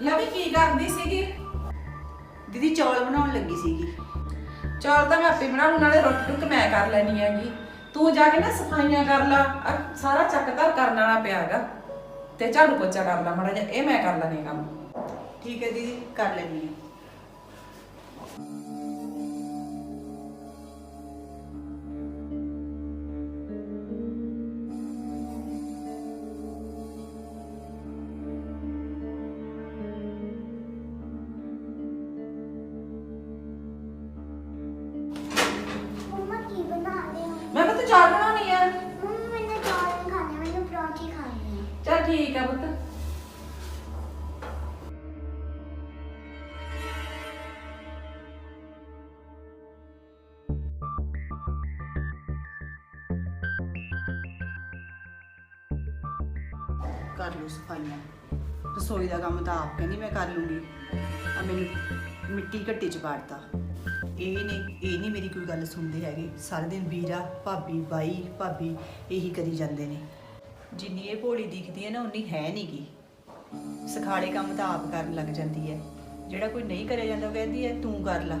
ਲਵੀ ਕੀ ਕਰਦੀ ਸੀਗੀ? ਦੀਦੀ ਚੌਲ ਬਣਾਉਣ ਲੱਗੀ ਸੀਗੀ। ਚੌਲ ਤਾਂ ਮੈਂ ਆਪੇ ਬਣਾ ਲੂ ਨਾਲੇ ਰੋਟੀ ਟੁੱਕ ਮੈਂ ਕਰ ਲੈਣੀ ਹੈਗੀ। ਤੂੰ ਜਾ ਕੇ ਨਾ ਸਫਾਈਆਂ ਕਰ ਲਾ ਆਹ ਸਾਰਾ ਚੱਕ ਧਰ ਕਰਨ ਵਾਲਾ ਪਿਆਗਾ। ਤੇ ਝਾੜੂ ਪੋਚਾ ਕਰ ਲਾ ਮਾੜਾ ਜਿਹਾ, ਇਹ ਮੈਂ ਕਰ ਲੈਣੀ ਕੰਮ। ਠੀਕ ਹੈ ਦੀਦੀ, ਕਰ ਲੈਣੀ ਹੈ। ਆ ਪੁੱਤ? ਕਰ ਲਓ ਸਫਾਈਆਂ। ਰਸੋਈ ਦਾ ਕੰਮ ਤਾਂ ਆਪ ਕਹਿੰਦੀ ਮੈਂ ਕਰ ਲੂੰਗੀ। ਆ ਮੈਨੂੰ ਮਿੱਟੀ ਘੱਟੀ ਚ ਪਾੜਤਾ ਇਹ ਨੇ, ਇਹ ਨਹੀਂ ਮੇਰੀ ਕੋਈ ਗੱਲ ਸੁਣਦੇ ਹੈਗੇ। ਸਾਰੇ ਦਿਨ ਵੀਰਾ, ਭਾਬੀ ਬਾਈ, ਭਾਬੀ ਇਹੀ ਕਰੀ ਜਾਂਦੇ ਨੇ। ਜਿੰਨੀ ਇਹ ਭੋਲੀ ਦਿਖਦੀ ਹੈ ਨਾ, ਉਨੀ ਹੈ ਨਹੀਂਗੀ ਸਖਾਲੇ ਕੰਮ ਤਾਂ ਆਪ ਕਰਨ ਲੱਗ ਜਾਂਦੀ ਹੈ। ਜਿਹੜਾ ਕੋਈ ਨਹੀਂ ਕਰਿਆ ਜਾਂਦਾ, ਉਹ ਕਹਿੰਦੀ ਹੈ, ਤੂੰ ਕਰ ਲੈ।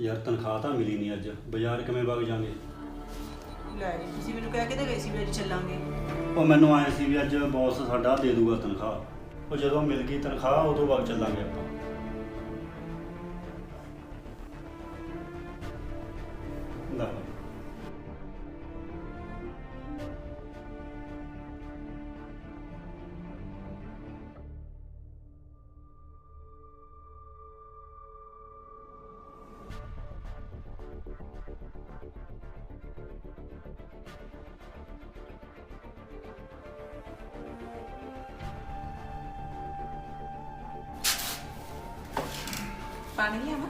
ਯਾਰ ਤਨਖਾਹ ਤਾਂ ਮਿਲੀ ਨਹੀਂ ਅੱਜ ਬਾਜ਼ਾਰ ਕਿਵੇਂ ਵਗ ਜਾਾਂਗੇ? ਲੈ ਜੀ ਤੁਸੀਂ ਮੈਨੂੰ ਕਹਿ ਕੇ ਤਾਂ ਗਏ ਸੀ ਵੀ ਅੱਜ ਚੱਲਾਂਗੇ। ਉਹ ਮੈਨੂੰ ਆਏ ਸੀ ਵੀ ਅੱਜ ਬੌਸ ਸਾਡਾ ਦੇ ਦੂਗਾ ਤਨਖਾਹ। ਉਹ ਜਦੋਂ ਮਿਲ ਗਈ ਤਨਖਾਹ ਉਦੋਂ ਵਗ ਚੱਲਾਂਗੇ ਆਪਾਂ। ਪਾਣੀ ਲਿਆਵਾਂ?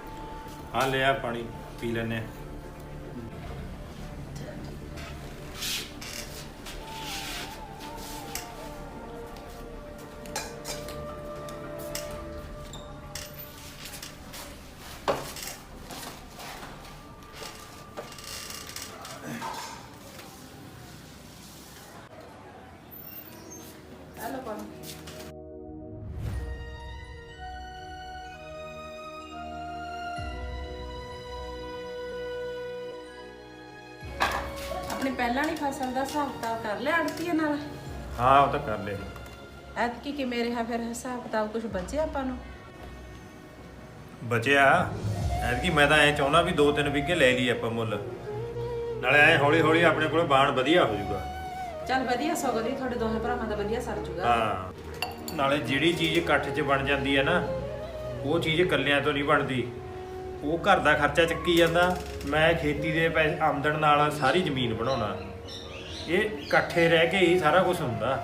ਹਾਂ ਲਿਆ ਪਾਣੀ ਪੀ ਲੈਨੇ ਆ ਆਪਣੀ ਪਹਿਲਾਂ ਨਹੀਂ ਫਸਲ ਦਾ ਹਿਸਾਬ ਕਿਤਾਬ ਕਰ ਲਿਆ ਆੜਤੀਏ ਨਾਲ? ਹਾਂ ਉਹ ਤਾਂ ਕਰ ਲਿਆ ਐਤਕੀ ਕਿ ਮੇਰੇ ਹੈ ਫਿਰ ਹਿਸਾਬ ਕਿਤਾਬ ਕੁਝ ਬਚਿਆ ਆਪਾਂ ਨੂੰ? ਬਚਿਆ। ਐਤਕੀ ਮੈਂ ਤਾਂ ਐ ਚਾਹੁੰਦਾ ਵੀ ਦੋ ਤਿੰਨ ਵਿਗੇ ਲੈ ਲਈ ਆਪਾਂ ਮੁੱਲ। ਨਾਲੇ ਐ ਹੌਲੀ ਹੌਲੀ ਆਪਣੇ ਕੋਲੇ ਬਾਣ ਵਧੀਆ ਹੋ ਜਾਊਗਾ। ਚੱਲ ਵਧੀਆ ਸਗੋਂ ਦੀ ਤੁਹਾਡੇ ਦੋਵੇਂ ਭਰਾਵਾਂ ਦਾ ਵਧੀਆ ਸਰ ਜੂਗਾ। ਹਾਂ। ਨਾਲੇ ਜਿਹੜੀ ਚੀਜ਼ ਇਕੱਠ 'ਚ ਬਣ ਜਾਂਦੀ ਹੈ ਨਾ ਉਹ ਚੀਜ਼ ਇਕੱਲਿਆਂ ਤੋਂ ਨਹੀਂ ਬਣਦੀ। ਉਹ ਘਰ ਦਾ ਖਰਚਾ ਚੱਕੀ ਜਾਂਦਾ। ਮੈਂ ਖੇਤੀ ਦੇ ਪੈਸੇ ਆਮਦਨ ਨਾਲ ਸਾਰੀ ਜ਼ਮੀਨ ਬਣਾਉਣਾ। ਇਹ ਇਕੱਠੇ ਰਹਿ ਕੇ ਹੀ ਸਾਰਾ ਕੁਝ ਹੁੰਦਾ।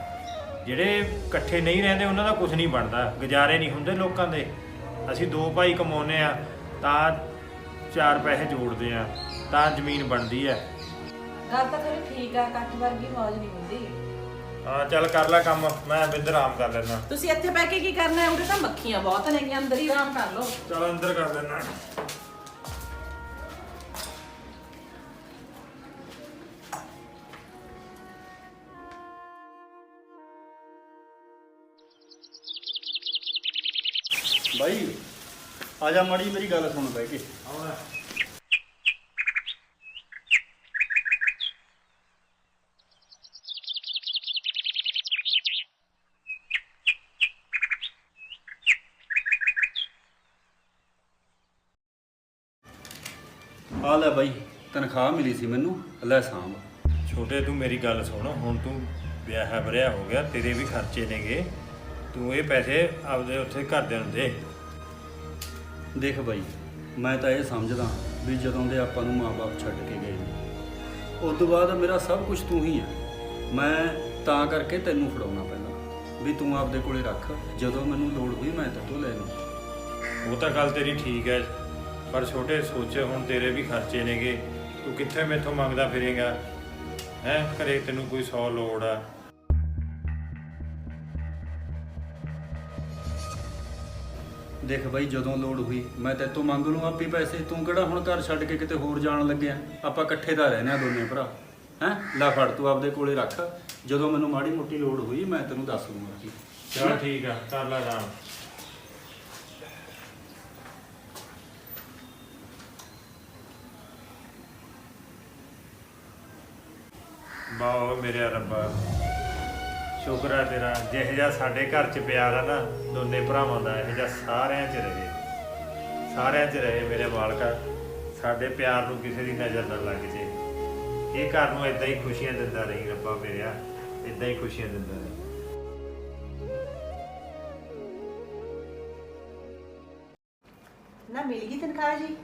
ਜਿਹੜੇ ਇਕੱਠੇ ਨਹੀਂ ਰਹਿੰਦੇ ਉਹਨਾਂ ਦਾ ਕੁਝ ਨਹੀਂ ਬਣਦਾ। ਗੁਜ਼ਾਰੇ ਨਹੀਂ ਹੁੰਦੇ ਲੋਕਾਂ ਦੇ। ਅਸੀਂ ਦੋ ਭਾਈ ਕਮਾਉਂਦੇ ਆ ਤਾਂ ਚਾਰ ਪੈਸੇ ਜੋੜਦੇ ਆ ਤਾਂ ਜ਼ਮੀਨ ਬਣਦੀ ਹੈ। ਗੱਲ ਤਾਂ ਤੇਰੀ ਠੀਕ ਆ ਇਕੱਠ ਵਰਗੀ ਮੌਜ ਨਹੀਂ ਹੁੰਦੀ। ਹਾਂ ਚੱਲ ਕਰ ਲੈ ਕੰਮ। ਮੈਂ ਬਿੰਦਰ ਆਰਾਮ ਕਰ ਲੈਣਾ ਤੁਸੀਂ ਇੱਥੇ ਬਹਿ ਕੇ ਕੀ ਕਰਨਾ? ਹੈ ਉਰੇ ਤਾਂ ਮੱਖੀਆਂ ਬਹੁਤ ਨੇਗੀਆਂ ਅੰਦਰ ਹੀ ਆਰਾਮ ਕਰ ਲਓ। ਚਲ ਅੰਦਰ ਕਰ ਲੈਣਾ ਬਾਈ, ਆ ਜਾ ਮੜੀ ਮੇਰੀ ਗੱਲ ਸੁਣ ਬਹਿ ਕੇ। ਆ ਲੈ ਬਾਈ, ਤਨਖਾਹ ਮਿਲੀ ਸੀ ਮੈਨੂੰ, ਲੈ ਸਾਂਭ ਛੋਟੇ, ਤੂੰ ਮੇਰੀ ਗੱਲ ਸੁਣ, ਹੁਣ ਤੂੰ ਵਿਆਹ ਵਰਿਆ ਹੋ ਗਿਆ, ਤੇਰੇ ਵੀ ਖਰਚੇ ਨੇਗੇ। ਤੂੰ ਇਹ ਪੈਸੇ ਆਪਦੇ ਉੱਥੇ ਘਰਦਿਆਂ ਨੂੰ ਦੇ। ਦੇਖ ਬਾਈ, ਮੈਂ ਤਾਂ ਇਹ ਸਮਝਦਾ ਵੀ ਜਦੋਂ ਦੇ ਆਪਾਂ ਨੂੰ ਮਾਪੇ ਛੱਡ ਕੇ ਗਏ ਨੇ, ਉਸ ਤੋਂ ਬਾਅਦ ਮੇਰਾ ਸਭ ਕੁਝ ਤੂੰ ਹੀ ਹੈ। ਮੈਂ ਤਾਂ ਕਰਕੇ ਤੈਨੂੰ ਫੜਾਉਣਾ ਪਹਿਲਾਂ ਵੀ ਤੂੰ ਆਪਦੇ ਕੋਲੇ ਰੱਖ, ਜਦੋਂ ਮੈਨੂੰ ਲੋੜ ਹੋਈ ਮੈਂ ਤੇਤੋਂ ਲੈ ਲੂੰ ਉਹ ਤਾਂ ਗੱਲ ਤੇਰੀ ਠੀਕ ਹੈ, ਪਰ ਛੋਟੇ ਸੋਚੇ ਹੁਣ ਤੇਰੇ ਵੀ ਖਰਚੇ ਨੇਗੇ। ਤੂੰ ਕਿੱਥੇ ਮੈਥੋਂ ਮੰਗਦਾ ਫਿਰੇਗਾ? ਹੈ, ਘਰੇ ਤੈਨੂੰ ਕੋਈ ਸੌ ਲੋੜ ਆ। ਦੇਖ ਬਾਈ, ਜਦੋਂ ਲੋੜ ਹੋਈ, ਮੈਂ ਤੇਤੋਂ ਮੰਗ ਲੂੰ ਆਪੀ ਪੈਸੇ। ਤੂੰ ਕਿਹੜਾ ਹੁਣ ਘਰ ਛੱਡ ਕੇ ਕਿਤੇ ਹੋਰ ਜਾਣ ਲੱਗਿਆ? ਆਪਾਂ ਇਕੱਠੇ ਤਾਂ ਰਹਿੰਦੇ ਦੋਨੇ ਭਰਾ। ਹੈ? ਲੈ ਫੜ, ਤੂੰ ਆਪਦੇ ਕੋਲੇ ਰੱਖ। ਜਦੋਂ ਮੈਨੂੰ ਮਾੜੀ ਮੋਟੀ ਲੋੜ ਹੋਈ, ਮੈਂ ਤੈਨੂੰ ਦੱਸ ਦੂੰਗਾ ਜੀ। ਚਲ ਠੀਕ ਆ, ਕਰ ਲੈ ਆਰਾਮ। ਬਾਓ ਮੇਰੇ ਰੱਬਾ। ਸ਼ੁਕਰ ਤੇਰਾ ਜਿਹੋ ਜਿਹਾ ਸਾਡੇ ਘਰ 'ਚ ਪਿਆਰ ਆ ਨਾ ਦੋਨੇ ਭਰਾਵਾਂ ਦਾ ਇਹੋ ਜਿਹਾ ਸਾਰਿਆਂ 'ਚ ਰਹੇ। ਸਾਰਿਆਂ 'ਚ ਰਹੇ ਮੇਰੇ ਮਾਲਕਾ। ਸਾਡੇ ਪਿਆਰ ਨੂੰ ਕਿਸੇ ਦੀ ਨਜ਼ਰ ਨਾ ਲੱਗ ਜੇ। ਇਹ ਘਰ ਨੂੰ ਇਦਾਂ ਹੀ ਖੁਸ਼ੀਆਂ ਦਿੰਦਾ ਰਹੀ ਰੱਬਾ ਮੇਰਿਆ। ਇਦਾਂ ਹੀ ਖੁਸ਼ੀਆਂ ਦਿੰਦਾ ਰਹੀ। ਨਾ ਮਿਲ ਗਈ ਤਨਖਾਹ ਜੀ?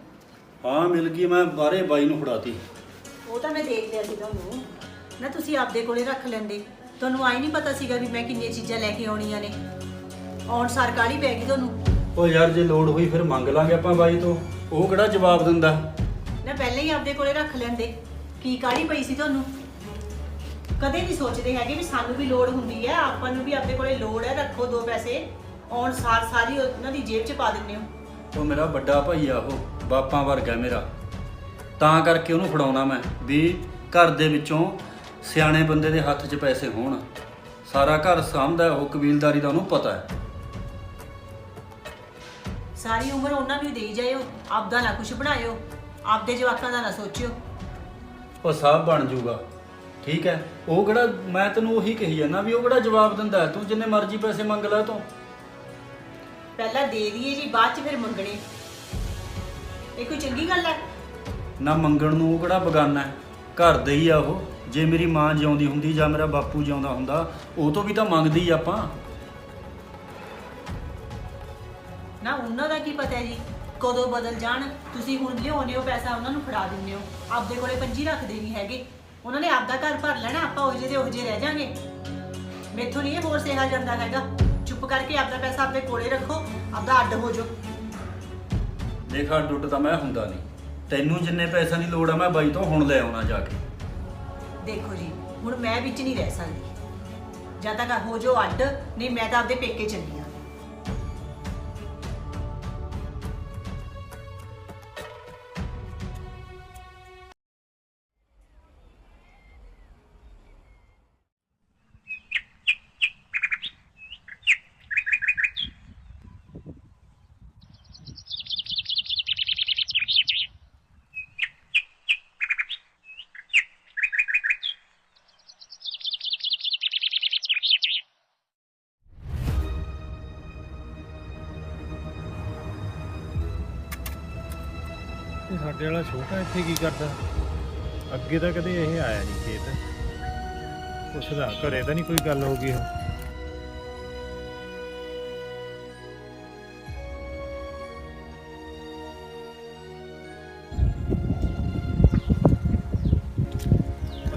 ਹਾਂ ਮਿਲ ਗਈ ਮੈਂ ਬਾਹਰੇ ਬਾਈ ਨੂੰ ਫੜਾਤੀ। ਉਹ ਤਾਂ ਮੈਂ ਦੇਖ ਲਿਆ ਸੀ ਤੁਹਾਨੂੰ। ਨਾ ਤੁਸੀਂ ਆਪਦੇ ਕੋਲੇ ਰੱਖ ਲੈਂਦੇ। ਤੁਹਾਨੂੰ ਆਈ ਨਹੀਂ ਪਤਾ ਸੀਗਾ ਵੀ ਮੈਂ ਕਿੰਨੀਆਂ ਚੀਜ਼ਾਂ ਲੈ ਕੇ ਆਉਣੀਆਂ ਨੇ। ਆਉਣ ਸਾਰ ਪੈ ਗਈ ਤੁਹਾਨੂੰ? ਉਹ ਯਾਰ ਜੇ ਲੋੜ ਹੋਈ ਫਿਰ ਮੰਗ ਲਾਂਗੇ ਆਪਾਂ ਬਾਈ ਤੋਂ। ਉਹ ਕਿਹੜਾ ਜਵਾਬ ਦਿੰਦਾ? ਨਾ ਪਹਿਲਾਂ ਹੀ ਆਪਦੇ ਕੋਲੇ ਰੱਖ ਲੈਂਦੇ। ਕੀ ਕਾਹਲੀ ਪਈ ਸੀ ਤੁਹਾਨੂੰ? ਕਦੇ ਨਹੀਂ ਸੋਚਦੇ ਹੈਗੇ ਵੀ ਸਾਨੂੰ ਵੀ ਲੋੜ ਹੁੰਦੀ ਹੈ। ਆਪਾਂ ਨੂੰ ਵੀ ਆਪਦੇ ਕੋਲੇ ਲੋੜ ਹੈ ਰੱਖੋ ਦੋ ਪੈਸੇ। ਆਉਣ ਸਾਰ ਸਾਰੀ ਉਹਨਾਂ ਦੀ ਜੇਬ 'ਚ ਪਾ ਦਿੰਦੇ ਹੋ। ਉਹ ਮੇਰਾ ਵੱਡਾ ਭਾਈ ਆ ਉਹ ਬਾਪਾਂ ਵਰਗਾ ਮੇਰਾ। ਤਾਂ ਕਰਕੇ ਉਹਨੂੰ ਫੜਾਉਣਾ ਮੈਂ ਵੀ ਘਰ ਦੇ ਵਿੱਚੋਂ ਸਿਆਣੇ ਬੰਦੇ ਦੇ ਹੱਥ 'ਚ ਪੈਸੇ ਹੋਣ। ਸਾਰਾ ਘਰ ਸਾਂਭਦਾ ਉਹ ਕਬੀਲਦਾਰੀ ਦਾ ਉਹਨੂੰ ਪਤਾ ਹੈ। ਸਾਰੀ ਉਮਰ ਉਹਨਾਂ ਨੂੰ ਹੀ ਦੇਈ ਜਾਇਓ ਆਪਦਾ ਨਾ ਕੁਝ ਬਣਾਇਓ ਆਪਦੇ ਜਵਾਕਾਂ ਦਾ ਨਾ ਸੋਚਿਓ। ਉਹ ਸਭ ਬਣ ਜਾਊਗਾ ਠੀਕ ਹੈ ਉਹ ਕਿਹੜਾ ਮੈਂ ਤੈਨੂੰ ਉਹੀ ਕਹੀ ਜਾਂਦਾ ਵੀ ਉਹ ਕਿਹੜਾ ਜਵਾਬ ਦਿੰਦਾ ਹੈ? ਤੂੰ ਜਿੰਨੇ ਮਰਜ਼ੀ ਪੈਸੇ ਮੰਗ ਲੈ ਤੂੰ। ਪਹਿਲਾਂ ਦੇ ਦਈਏ ਜੀ ਬਾਅਦ 'ਚ ਫਿਰ ਮੰਗਣੇ। ਇਹ ਕੋਈ ਚੰਗੀ ਗੱਲ ਹੈ? ਨਾ ਮੰਗਣ ਨੂੰ ਉਹ ਕਿਹੜਾ ਬਗਾਨਾ ਹੈ ਘਰ ਦੇ ਹੀ ਆ ਉਹ। ਜੇ ਮੇਰੀ ਮਾਂ ਜਿਉਂਦੀ ਹੁੰਦੀ ਜਾਂ ਮੇਰਾ ਬਾਪੂ ਜਿਉਂਦਾ ਹੁੰਦਾ ਉਹ ਤੋਂ ਵੀ ਤਾਂ ਮੰਗਦੀ ਆਪਾਂ। ਨਾ ਉਹਨਾਂ ਦਾ ਕੀ ਪਤਾ ਹੈ ਜੀ? ਕਦੋਂ ਬਦਲ ਜਾਣ? ਤੁਸੀਂ ਹੁਣ ਲਿਆਉਂਦੇ ਹੋ ਪੈਸਾ ਉਹਨਾਂ ਨੂੰ ਫੜਾ ਦਿੰਦੇ ਹੋ। ਆਪਦੇ ਕੋਲੇ ਪੰਜੀ ਰੱਖਦੇ ਨਹੀਂ ਹੈਗੇ। ਉਹਨਾਂ ਨੇ ਆਪਦਾ ਘਰ ਭਰ ਲੈਣਾ ਆਪਾਂ ਉਹ ਜਿਹੇ ਦੇ ਉਹ ਜਿਹੇ ਰਹਿ ਜਾਾਂਗੇ। ਮੈਥੋਂ ਨਹੀਂ ਇਹ ਹੋਰ ਸੇਹਾ ਜਾਂਦਾ ਹੈਗਾ। ਚੁੱਪ ਕਰਕੇ ਆਪਦਾ ਪੈਸਾ ਆਪਦੇ ਕੋਲੇ ਰੱਖੋ ਆਪਦਾ ਅੱਡ ਹੋ ਜਾਓ। ਦੇਖਾ ਡੁੱਟ ਤਾਂ ਮੈਂ ਹੁੰਦਾ ਨਹੀਂ। ਤੈਨੂੰ ਜਿੰਨੇ ਪੈਸਿਆਂ ਦੀ ਲੋੜ ਆ ਮੈਂ ਬਾਈ ਤੋਂ ਹੁਣ ਲੈ ਆਉਣਾ ਜਾ ਕੇ। ਦੇਖੋ ਜੀ, ਹੁਣ ਮੈਂ ਵਿੱਚ ਨਹੀਂ ਰਹਿ ਸਕਦੀ। ਜਾਂ ਤੱਕ ਹੋ ਜਾਓ ਅੱਡ, ਨਹੀਂ ਮੈਂ ਤਾਂ ਆਪਦੇ ਪੇਕੇ ਚੱਲੀ ਸਾਡੇ ਵਾਲਾ ਛੋਟਾ ਇੱਥੇ ਕੀ ਕਰਦਾ? ਅੱਗੇ ਤਾਂ ਕਦੇ ਇਹ ਆਇਆ ਨਹੀਂ ਖੇਤ। ਪੁੱਛਦਾ ਘਰੇ ਤਾਂ ਨਹੀਂ ਕੋਈ ਗੱਲ ਹੋ ਗਈ ਉਹ।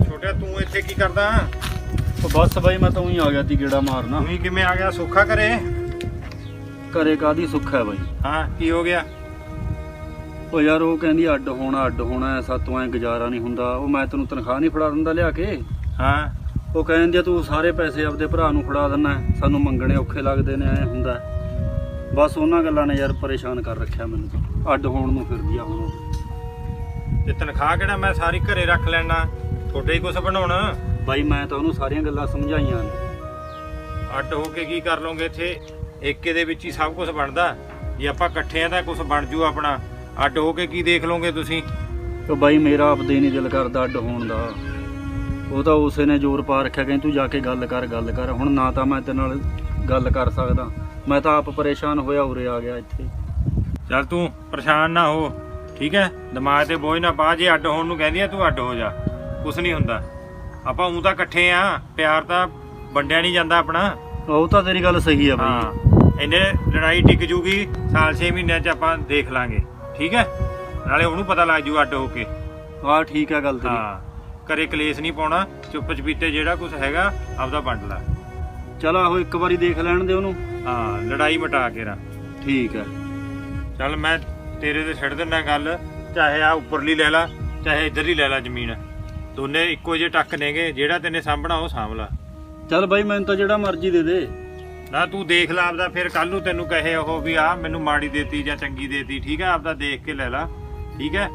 ਉਹ ਤੂੰ ਇੱਥੇ ਕੀ ਕਰਦਾ? ਉਹ ਬਸ ਬਾਈ ਮੈਂ ਤਾਂ ਉਹੀ ਆ ਗਿਆ ਤੀ ਗੇੜਾ ਮਾਰਨਾ। ਤੂੰ ਹੀ ਕਿਵੇਂ ਆ ਗਿਆ? ਸੁੱਖਾ ਘਰੇ? ਘਰੇ ਕਾਦੀ ਸੁੱਖ ਹੈ ਬਾਈ? ਹਾਂ ਕੀ ਹੋ ਗਿਆ? ਉਹ ਯਾਰ ਉਹ ਕਹਿੰਦੀ ਅੱਡ ਹੋਣਾ ਅੱਡ ਹੋਣਾ ਸਾਤੋਂ ਐ ਗੁਜ਼ਾਰਾ ਨਹੀਂ ਹੁੰਦਾ। ਉਹ ਮੈਂ ਤੈਨੂੰ ਤਨਖਾਹ ਨਹੀਂ ਫੜਾ ਦਿੰਦਾ ਲਿਆ ਕੇ। ਹਾਂ। ਉਹ ਕਹਿੰਦੀ ਤੂੰ ਸਾਰੇ ਪੈਸੇ ਆਪਦੇ ਭਰਾ ਨੂੰ ਫੜਾ ਦਿੰਨਾ ਹੈ, ਸਾਨੂੰ ਮੰਗਣੇ ਔਖੇ ਲੱਗਦੇ ਨੇ ਐ ਹੁੰਦਾ। ਬਸ ਉਹਨਾਂ ਗੱਲਾਂ ਨੇ ਯਾਰ ਪਰੇਸ਼ਾਨ ਕਰ ਰੱਖਿਆ ਮੈਨੂੰ ਤਾਂ। ਅੱਡ ਹੋਣ ਨੂੰ ਫਿਰਦੀ ਆ ਹੁਣ। ਤੇ ਤਨਖਾਹ ਕਿਹੜਾ ਮੈਂ ਸਾਰੀ ਘਰੇ ਰੱਖ ਲੈਣਾ? ਤੁਹਾਡੇ ਹੀ ਕੁਝ ਬਣਾਉਣ? ਬਾਈ ਮੈਂ ਤਾਂ ਉਹਨੂੰ ਸਾਰੀਆਂ ਗੱਲਾਂ ਸਮਝਾਈਆਂ ਨੇ। ਅੱਡ ਹੋ ਕੇ ਕੀ ਕਰ ਲੋਗੇ ਇੱਥੇ? ਏਕੇ ਦੇ ਵਿੱਚ ਹੀ ਸਭ ਕੁਝ ਬਣਦਾ। ਜੇ ਆਪਾਂ ਇਕੱਠੇ ਆ ਤਾਂ ਕੁਝ ਬਣ ਜੂ ਆਪਣਾ। ਅੱਡ ਹੋ ਕੇ ਕੀ ਦੇਖ ਲੋਗੇ ਤੁਸੀਂ? ਉਹ ਬਾਈ ਮੇਰਾ ਆਪਦੇ ਨਹੀਂ ਦਿਲ ਕਰਦਾ ਅੱਡ ਹੋਣ ਦਾ। ਉਹ ਤਾਂ ਉਸੇ ਨੇ ਜ਼ੋਰ ਪਾ ਰੱਖਿਆ ਕਹਿੰਦੀ ਤੂੰ ਜਾ ਕੇ ਗੱਲ ਕਰ ਗੱਲ ਕਰ। ਹੁਣ ਨਾ ਤਾਂ ਮੈਂ ਤੇਰੇ ਨਾਲ ਗੱਲ ਕਰ ਸਕਦਾ। ਮੈਂ ਤਾਂ ਆਪ ਪਰੇਸ਼ਾਨ ਹੋਇਆ ਉਰੇ ਆ ਗਿਆ ਇੱਥੇ। ਚੱਲ ਤੂੰ ਪਰੇਸ਼ਾਨ ਨਾ ਹੋ ਠੀਕ ਹੈ? ਦਿਮਾਗ ਤੇ ਬੋਝ ਨਾ ਪਾ ਜੇ ਅੱਡ ਹੋਣ ਨੂੰ ਕਹਿੰਦੀ ਆ ਤੂੰ ਅੱਡ ਹੋ ਜਾ। ਕੁਛ ਨਹੀਂ ਹੁੰਦਾ। ਆਪਾਂ ਉਂ ਤਾਂ ਇਕੱਠੇ ਆ ਪਿਆਰ ਤਾਂ ਵੰਡਿਆ ਨਹੀਂ ਜਾਂਦਾ ਆਪਣਾ। ਉਹ ਤਾਂ ਤੇਰੀ ਗੱਲ ਸਹੀ ਆ ਬਾਈ। ਹਾਂ ਇਹਨੇ ਲੜਾਈ ਟਿਕ ਜੂਗੀ ਸਾਲ 6 ਮਹੀਨਿਆਂ ਚ ਆਪਾਂ ਦੇਖ ਲਾਂਗੇ। ਠੀਕ ਹੈ? ਨਾਲੇ ਉਹਨੂੰ ਪਤਾ ਲੱਗ ਜੂ ਅੱਡ ਹੋ ਕੇ। ਹਾਂ ਠੀਕ ਆ ਗੱਲ ਤੇਰੀ। ਹਾਂ। ਘਰੇ ਕਲੇਸ਼ ਨਹੀਂ ਪਾਉਣਾ ਚੁੱਪ ਚਪੀਤੇ ਜਿਹੜਾ ਕੁਝ ਹੈਗਾ ਆਪਦਾ ਵੰਡ ਲੈ। ਚਲ ਆਹੋ ਇੱਕ ਵਾਰੀ ਦੇਖ ਲੈਣ ਦੇ ਉਹਨੂੰ। ਹਾਂ ਲੜਾਈ ਮਟਾ ਕੇ ਰਾ ਠੀਕ ਆ ਚੱਲ ਮੈਂ ਤੇਰੇ ਤੇ ਛੱਡ ਦਿੰਦਾ ਗੱਲ ਚਾਹੇ ਆ ਉੱਪਰਲੀ ਲੈ ਲਾ ਚਾਹੇ ਇੱਧਰਲੀ ਲੈ ਲਾ ਜ਼ਮੀਨ। ਦੋਨੇ ਇੱਕੋ ਜਿਹੇ ਟੱਕ ਨੇਗੇ ਜਿਹੜਾ ਤੈਨੇ ਸਾਂਭਣਾ ਉਹ ਸਾਂਭ ਲਾ। ਚੱਲ ਬਾਈ ਮੈਨੂੰ ਤਾਂ ਜਿਹੜਾ ਮਰਜ਼ੀ ਦੇ ਦੇ। ਨਾ ਤੂੰ ਦੇਖ ਲਾ ਆਪਦਾ ਫਿਰ ਕੱਲ ਨੂੰ ਤੈਨੂੰ ਕਹੇ ਉਹ ਵੀ ਆ ਮੈਨੂੰ ਮਾੜੀ ਦੇਤੀ ਜਾਂ ਚੰਗੀ ਦੇਤੀ ਠੀਕ ਹੈ ਆਪਦਾ ਦੇਖ ਕੇ ਲੈ ਲਾ ਠੀਕ ਹੈ?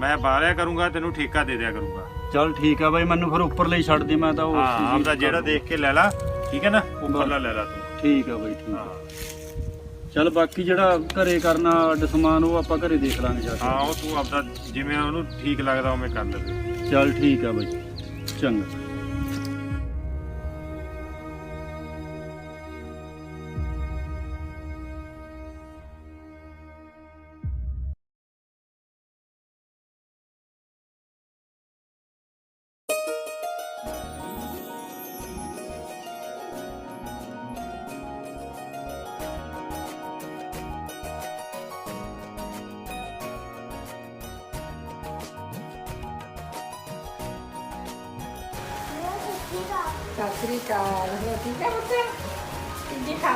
ਮੈਂ ਬਾਹਰਿਆ ਕਰੂੰਗਾ ਤੈਨੂੰ ਠੇਕਾ ਦੇ ਦਿਆ ਕਰੂੰਗਾ। ਚੱਲ ਠੀਕ ਆ ਬਾਈ ਮੈਨੂੰ ਫਿਰ ਉੱਪਰ ਲਈ ਛੱਡ ਦੇ ਮੈਂ ਤਾਂ ਉਹ ਹਾਂ ਆਪਦਾ ਜਿਹੜਾ ਦੇਖ ਕੇ ਲੈ ਲਾ ਠੀਕ ਹੈ ਨਾ? ਉੱਪਰਲਾ ਲੈ ਲਾ ਤੂੰ। ਠੀਕ ਆ ਬਾਈ ਠੀਕ ਹਾਂ। ਆ ਚੱਲ ਬਾਕੀ ਜਿਹੜਾ ਘਰੇ ਕਰਨਾ ਅੱਡ ਸਮਾਨ ਉਹ ਆਪਾਂ ਘਰੇ ਦੇਖ ਲਾਂਗੇ ਜਾ ਹਾਂ ਕੇ ਉਹ ਤੂੰ ਆਪਦਾ ਜਿਵੇਂ ਉਹਨੂੰ ਠੀਕ ਲੱਗਦਾ ਉਵੇਂ ਕਰ ਲੈ ਚੱਲ ਠੀਕ ਆ ਬਾਈ ਚੰਗਾ। ਸਤਿ ਸ੍ਰੀ ਅਕਾਲ ਹੋ ਠੀਕ ਹੈ ਬੱਚੇ ਕਿੰਨੀ ਖਾ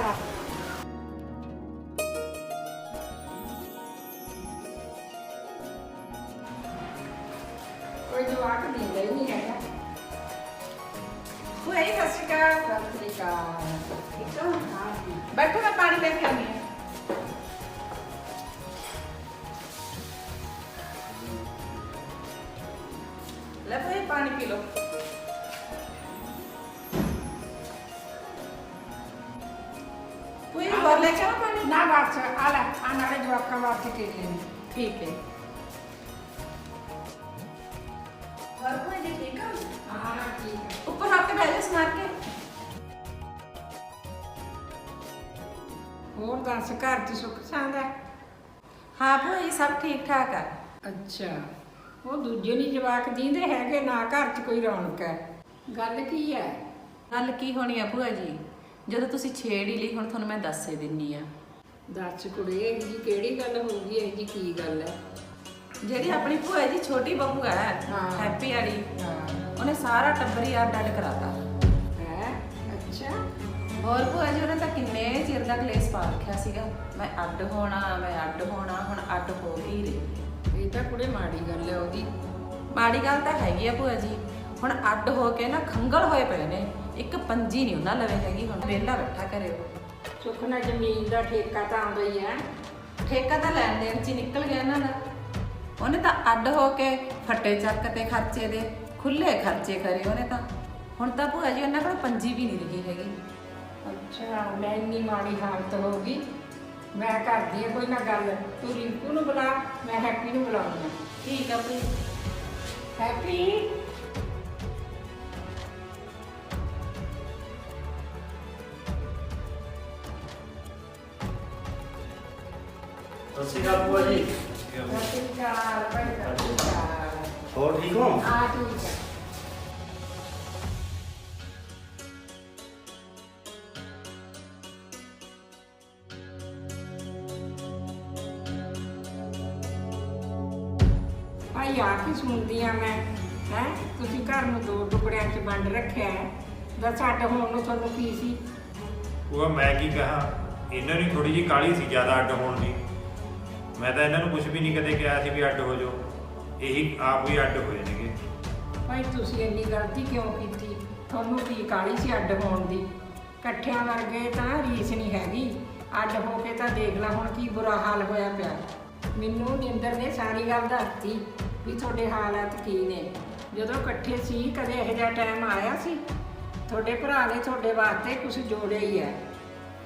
ਕੋਈ ਜਵਾਕ ਦਿੰਦਾ ਹੀ ਨਹੀਂ ਹੈਗਾ ਭੂਆ ਸਤਿ ਸ਼੍ਰੀ ਅਕਾਲ ਸਤਿ ਸ੍ਰੀ ਅਕਾਲ ਠੀਕ ਹੋ ਹਾਂ ਬੈਠੋ ਮੈਂ ਪਾਣੀ ਲੈ ਕੇ ਆਉਂਦੀ ਹਾਂ ਲੈ ਭੂਆ ਪਾਣੀ ਪੀ ਲਓ ਪਾਣੀ। ਨਾ ਆ ਲੈ ਆ ਨਾਲੇ ਕੇ ਲੈਣੀ ਠੀਕ ਹੈ। ਜੀ ਠੀਕ ਆ ਹਾਂ ਠੀਕ ਹੈ। ਉੱਪਰ ਆ ਕੇ ਬਹਿ ਜਾ ਸਮਾਰ ਕੇ। ਹੋਰ ਦੱਸ ਘਰ ਚ ਸੁੱਖ ਸਾਂਦ ਹੈ? ਸਭ ਠੀਕ ਠਾਕ ਆ। ਅੱਛਾ। ਉਹ ਦੂਜੇ ਨਹੀਂ ਜਵਾਕ ਦੀਂਦੇ ਹੈਗੇ ਨਾ ਘਰ 'ਚ ਕੋਈ ਰੌਣਕ ਹੈ। ਗੱਲ ਕੀ ਹੈ? ਗੱਲ ਕੀ ਹੋਣੀ ਆ ਭੂਆ ਜੀ? ਜਦੋਂ ਤੁਸੀਂ ਛੇੜ ਹੀ ਲਈ ਹੁਣ ਤੁਹਾਨੂੰ ਮੈਂ ਦੱਸ ਹੀ ਦਿੰਨੀ ਆ। ਦੱਸ ਕੁੜੇ ਇਹ ਜੀ ਕਿਹੜੀ ਗੱਲ ਹੋਊਗੀ ਇਹ ਜੀ ਕੀ ਗੱਲ ਹੈ? ਜਿਹੜੀ ਆਪਣੀ ਭੂਆ ਦੀ ਛੋਟੀ ਬਹੂ ਹੈ ਹਾਂ। ਹੈਪੀ ਵਾਲੀ ਹਾਂ। ਉਹਨੇ ਸਾਰਾ ਟੱਬਰ ਹੀ ਅੱਡ ਅੱਡ ਕਰਾਤਾ। ਹੈ? ਅੱਛਾ। ਹੋਰ ਭੂਆ ਜੀ ਉਹਨੇ ਤਾਂ ਕਿੰਨੇ ਚਿਰ ਦਾ ਕਲੇਸ਼ ਪਾ ਰੱਖਿਆ ਸੀਗਾ। ਮੈਂ ਅੱਡ ਹੋਣਾ ਮੈਂ ਅੱਡ ਹੋਣਾ ਹੁਣ ਅੱਡ ਹੋ ਹੀ ਰਹੀ ਇਹ ਤਾਂ ਕੁੜੇ ਮਾੜੀ ਗੱਲ ਹੈ ਉਹਦੀ। ਮਾੜੀ ਗੱਲ ਤਾਂ ਹੈਗੀ ਆ ਭੂਆ ਜੀ। ਹੁਣ ਅੱਡ ਹੋ ਕੇ ਨਾ ਖੰਗਲ ਹੋਏ ਪਏ ਨੇ। ਇੱਕ ਪੰਜੀ ਨਹੀਂ ਉਹਨਾਂ ਲਵੇ ਹੈਗੀ ਹੁਣ ਵਿਹਲਾ ਬੈਠਾ ਕਰੇ ਉਹ। ਸੁੱਖ ਨਾਲ ਜ਼ਮੀਨ ਦਾ ਠੇਕਾ ਤਾਂ ਆਉਂਦਾ ਹੀ ਹੈ। ਠੇਕਾ ਤਾਂ ਲੈਣ ਦੇਣ ਚ ਹੀ ਨਿਕਲ ਗਿਆ ਇਹਨਾਂ ਦਾ। ਉਹਨੇ ਤਾਂ ਅੱਡ ਹੋ ਕੇ ਫੱਟੇ ਚੱਕ ਤੇ ਖਰਚੇ ਦੇ ਖੁੱਲੇ ਖਰਚੇ ਕਰੇ ਉਹਨੇ ਤਾਂ। ਹੁਣ ਤਾਂ ਭੂਆ ਜੀ ਉਹਨਾਂ ਕੋਲ ਪੰਜੀ ਵੀ ਨਹੀਂ ਰਹੀ ਹੈਗੀ। ਅੱਛਾ ਮੈਂ ਇੰਨੀ ਮਾੜੀ ਹਾਲਤ ਹੋ ਗਈ। ਮੈਂ ਕਰਦੀ ਹਾਂ ਕੋਈ ਨਾ ਗੱਲ। ਤੂੰ ਰਿੰਕੂ ਨੂੰ ਬੁਲਾ ਮੈਂ ਹੈਪੀ ਨੂੰ ਬੁਲਾਉਂਗਾ ਠੀਕ ਆ ਭਈ ਹੈਪੀ? ਸਤਿ ਸ਼੍ਰੀ ਅਕਾਲ ਭੂਆ ਜੀ। ਸਤਿ ਸ਼੍ਰੀ ਅਕਾਲ ਭਾਈ ਸਤਿ ਸ਼੍ਰੀ ਅਕਾਲ ਹੋਰ ਠੀਕ ਹੋ? ਆ ਠੀਕ ਹੈ ਭਾਈ ਆ ਕੀ ਸੁਣਦੀ ਆ ਮੈਂ? ਹੈ? ਤੁਸੀਂ ਘਰ ਨੂੰ ਦੋ ਟੁਕੜਿਆਂ 'ਚ ਵੰਡ ਰੱਖਿਆ ਹੈ। ਦੱਸ ਅੱਡ ਹੋਣ ਨੂੰ ਤੁਹਾਨੂੰ ਕੀ ਸੀ? ਉਹ ਮੈਂ ਕੀ ਕਹਾ? ਇਹਨਾਂ ਨੂੰ ਥੋੜੀ ਜਿਹੀ ਕਾਲੀ ਸੀ ਜ਼ਿਆਦਾ ਅੱਡ ਹੋਣ ਦੀ। ਮੈਂ ਤਾਂ ਇਹਨਾਂ ਨੂੰ ਕੁਝ ਵੀ ਨਹੀਂ ਕਦੇ ਕਿਹਾ ਸੀ ਵੀ ਅੱਡ ਹੋ ਜਾਓ। ਇਹੀ ਆਪ ਹੀ ਅੱਡ ਹੋਏ ਨੇਗੇ। ਭਾਈ ਤੁਸੀਂ ਇੰਨੀ ਗਲਤੀ ਕਿਉਂ ਕੀਤੀ? ਤੁਹਾਨੂੰ ਕੀ ਕਾਲੀ ਸੀ ਅੱਡ ਹੋਣ ਦੀ। ਇਕੱਠਿਆਂ ਵਰਗੇ ਤਾਂ ਰੀਸ ਨਹੀਂ ਹੈਗੀ। ਅੱਡ ਹੋ ਕੇ ਤਾਂ ਦੇਖ ਲੈ ਹੁਣ ਕੀ ਬੁਰਾ ਹਾਲ ਹੋਇਆ ਪਿਆ। ਮੈਨੂੰ ਨਿੰਦਰ ਨੇ ਸਾਰੀ ਗੱਲ ਦੱਸਤੀ ਵੀ ਤੁਹਾਡੇ ਹਾਲਾਤ ਕੀ ਨੇ। ਜਦੋਂ ਇਕੱਠੇ ਸੀ, ਕਦੇ ਇਹੋ ਜਿਹਾ ਟਾਈਮ ਆਇਆ ਸੀ? ਤੁਹਾਡੇ ਭਰਾ ਨੇ ਤੁਹਾਡੇ ਵਾਸਤੇ ਕੁਝ ਜੋੜਿਆ ਹੀ ਹੈ।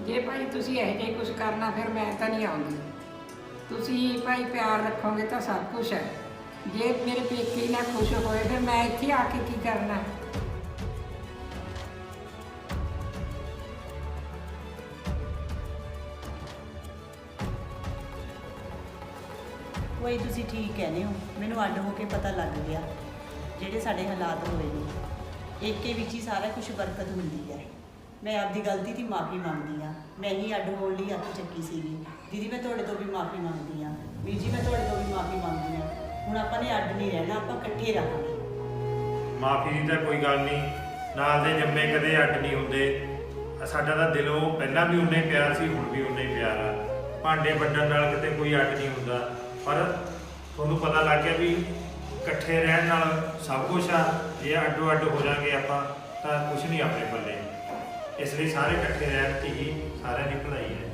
ਜੇ ਭਾਈ ਤੁਸੀਂ ਇਹੋ ਜਿਹਾ ਕੁਝ ਕਰਨਾ, ਫਿਰ ਮੈਂ ਤਾਂ ਨਹੀਂ ਆਉਂਦੀ। ਤੁਸੀਂ ਭਾਈ ਪਿਆਰ ਰੱਖੋਗੇ ਤਾਂ ਸਭ ਕੁਝ ਹੈ। ਜੇ ਮੇਰੇ ਪੇਕੇ ਹੀ ਨਾ ਖੁਸ਼ ਹੋਏ, ਫਿਰ ਮੈਂ ਇੱਥੇ ਆ ਕੇ ਕੀ ਕਰਨਾ? ਕੋਈ ਤੁਸੀਂ ਠੀਕ ਕਹਿੰਦੇ ਹੋ। ਮੈਨੂੰ ਅੱਡ ਹੋ ਕੇ ਪਤਾ ਲੱਗ ਗਿਆ, ਜਿਹੜੇ ਸਾਡੇ ਹਾਲਾਤ ਹੋਏ ਨੇ। ਏਕੇ ਵਿੱਚ ਹੀ ਸਾਰਾ ਕੁਝ ਬਰਕਤ ਹੁੰਦੀ ਹੈ। ਮੈਂ ਆਪਦੀ ਗਲਤੀ ਦੀ ਮਾਫੀ ਮੰਗਦੀ ਆ ਮੈਂ ਹੀ ਅੱਡ ਹੋਣ ਲਈ ਹੱਥ ਚੱਕੀ ਸੀਗੀ। ਦੀਦੀ, ਮੈਂ ਤੁਹਾਡੇ ਤੋਂ ਵੀ ਮਾਫੀ ਮੰਗਦੀ ਆ ਵੀਰ ਜੀ, ਮੈਂ ਤੁਹਾਡੇ ਤੋਂ ਵੀ ਮਾਫੀ ਮੰਗਦੀ ਆ ਹੁਣ ਆਪਾਂ ਨੇ ਅੱਡ ਨਹੀਂ ਰਹਿਣਾ, ਆਪਾਂ ਇਕੱਠੇ ਰਹਾਂਗੇ। ਮਾਫੀ ਦੀ ਤਾਂ ਕੋਈ ਗੱਲ ਨਹੀਂ। ਨਾਲ ਦੇ ਜੰਮੇ ਕਦੇ ਅੱਡ ਨਹੀਂ ਹੁੰਦੇ। ਸਾਡਾ ਤਾਂ ਦਿਲੋਂ ਪਹਿਲਾਂ ਵੀ ਉਨੇ ਪਿਆਰ ਸੀ, ਹੁਣ ਵੀ ਉਨੇ ਪਿਆਰ ਆ। ਭਾਂਡੇ ਵੱਡਣ ਨਾਲ ਕਿਤੇ ਕੋਈ ਅੱਡ ਨਹੀਂ ਹੁੰਦਾ। ਪਰ ਤੁਹਾਨੂੰ ਪਤਾ ਲੱਗ ਗਿਆ ਵੀ ਇਕੱਠੇ ਰਹਿਣ ਨਾਲ ਸਭ ਕੁਝ ਆ। ਜੇ ਅੱਡੋ ਅੱਡ ਹੋ ਜਾਾਂਗੇ ਆਪਾਂ, ਤਾਂ ਕੁਝ ਨਹੀਂ ਆਪਣੇ ਪੱਲੇ। ਇਸ ਲਈ ਸਾਰੇ ਇਕੱਠੇ ਰਹਿਣ 'ਚ ਹੀ ਸਾਰਿਆਂ ਦੀ ਭਲਾਈ ਹੈ।